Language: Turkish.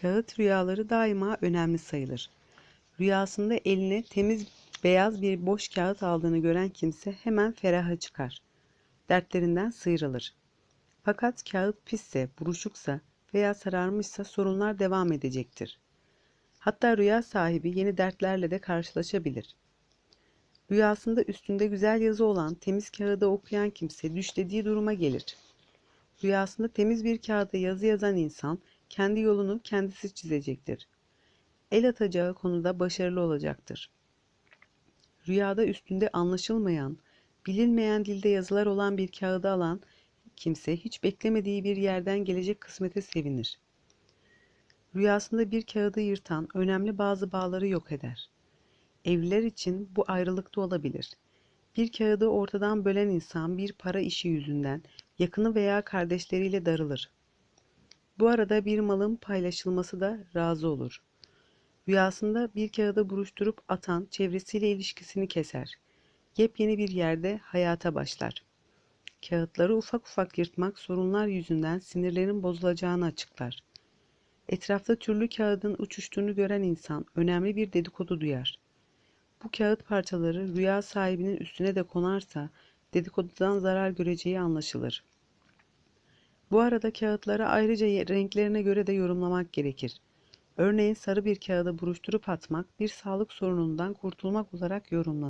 Kağıt rüyaları daima önemli sayılır. Rüyasında eline temiz beyaz bir boş kağıt aldığını gören kimse hemen feraha çıkar. Dertlerinden sıyrılır. Fakat kağıt pisse, buruşuksa veya sararmışsa sorunlar devam edecektir. Hatta rüya sahibi yeni dertlerle de karşılaşabilir. Rüyasında üstünde güzel yazı olan temiz kağıdı okuyan kimse düşlediği duruma gelir. Rüyasında temiz bir kağıda yazı yazan insan kendi yolunu kendisi çizecektir. El atacağı konuda başarılı olacaktır. Rüyada üstünde anlaşılmayan, bilinmeyen dilde yazılar olan bir kağıdı alan kimse hiç beklemediği bir yerden gelecek kısmete sevinir. Rüyasında bir kağıdı yırtan önemli bazı bağları yok eder. Evliler için bu ayrılıkta olabilir. Bir kağıdı ortadan bölen insan bir para işi yüzünden yakını veya kardeşleriyle darılır. Bu arada bir malın paylaşılması da razı olur. Rüyasında bir kağıdı buruşturup atan çevresiyle ilişkisini keser. Yepyeni bir yerde hayata başlar. Kağıtları ufak ufak yırtmak sorunlar yüzünden sinirlerin bozulacağını açıklar. Etrafta türlü kağıdın uçuştuğunu gören insan önemli bir dedikodu duyar. Bu kağıt parçaları rüya sahibinin üstüne de konarsa dedikodudan zarar göreceği anlaşılır. Bu arada kağıtları ayrıca renklerine göre de yorumlamak gerekir. Örneğin sarı bir kağıda buruşturup atmak bir sağlık sorunundan kurtulmak olarak yorumlanır.